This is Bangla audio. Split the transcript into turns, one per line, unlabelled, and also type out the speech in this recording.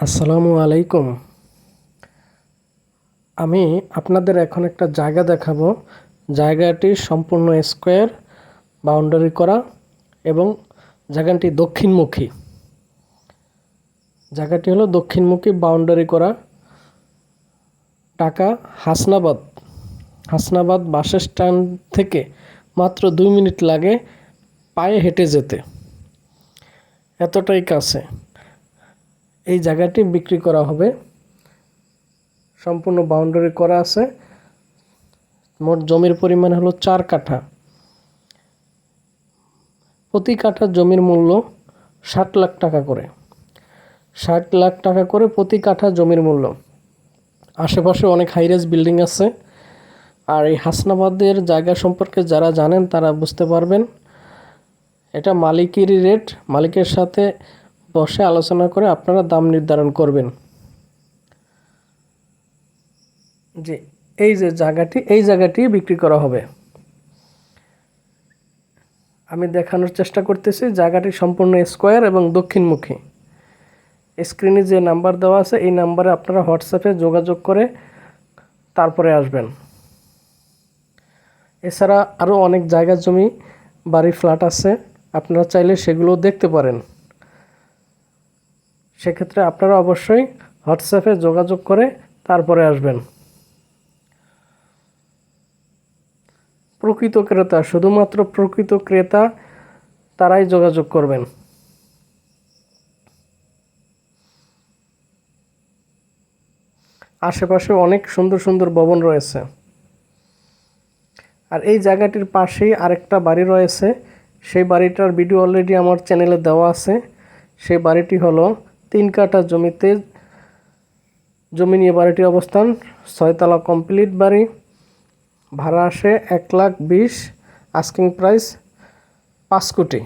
আসসালামু আলাইকুম। আমি আপনাদের এখন একটা জায়গা দেখাবো। জায়গাটি সম্পূর্ণ স্কোয়ার, বাউন্ডারি করা এবং জায়গাটি দক্ষিণমুখী। জায়গাটি হলো দক্ষিণমুখী, বাউন্ডারি করা। টাকা হাসনাবাদ। হাসনাবাদ বাস স্ট্যান্ড থেকে মাত্র দুই মিনিট লাগে পায়ে হেঁটে যেতে। এতটাই কাছে। এই জায়গাটি বিক্রি করা হবে। সম্পূর্ণ বাউন্ডারি করা আছে। মোট জমির পরিমাণ হলো চার কাঠা। প্রতি কাঠা জমির মূল্য ষাট লাখ টাকা করে। ষাট লাখ টাকা করে প্রতি কাঠা জমির মূল্য। আশেপাশে অনেক হাইরেজ বিল্ডিং আছে। আর এই হাসনাবাদের জায়গা সম্পর্কে যারা জানেন তারা বুঝতে পারবেন। এটা মালিকেরই রেট মালিকের সাথে বসে আলোচনা করে আপনারা দাম নির্ধারণ করবেন। যে এই যে জায়গাটি, এই জায়গাটি বিক্রি করা হবে। আমি দেখানোর চেষ্টা করতেছি, জায়গাটি সম্পূর্ণ স্কোয়ার এবং দক্ষিণমুখী। স্ক্রিনে যে নাম্বার দেওয়া আছে, এই নাম্বারে আপনারা হোয়াটসঅ্যাপে যোগাযোগ করে তারপরে আসবেন। এছাড়া আরও অনেক জায়গা জমি, বাড়ি, ফ্ল্যাট আছে, আপনারা চাইলে সেগুলো দেখতে পারেন। সেক্ষেত্রে আপনারা অবশ্যই হোয়াটসঅ্যাপে যোগাযোগ করে তারপরে আসবেন। প্রকৃত ক্রেতা, শুধুমাত্র প্রকৃত ক্রেতা তারাই যোগাযোগ করবেন। আশেপাশে অনেক সুন্দর সুন্দর ভবন রয়েছে। আর এই জায়গাটির পাশেই আরেকটা বাড়ি রয়েছে। সেই বাড়িটার ভিডিও অলরেডি আমার চ্যানেলে দেওয়া আছে। সেই বাড়িটি হলো তিন কাঠা জমিতে জমি নিয়ে বাড়িটির অবস্থান, ছয়তলা কমপ্লিট বাড়ি, ভাড়া আসে এক লাখ বিশ আস্কিং প্রাইস পাঁচ কোটি।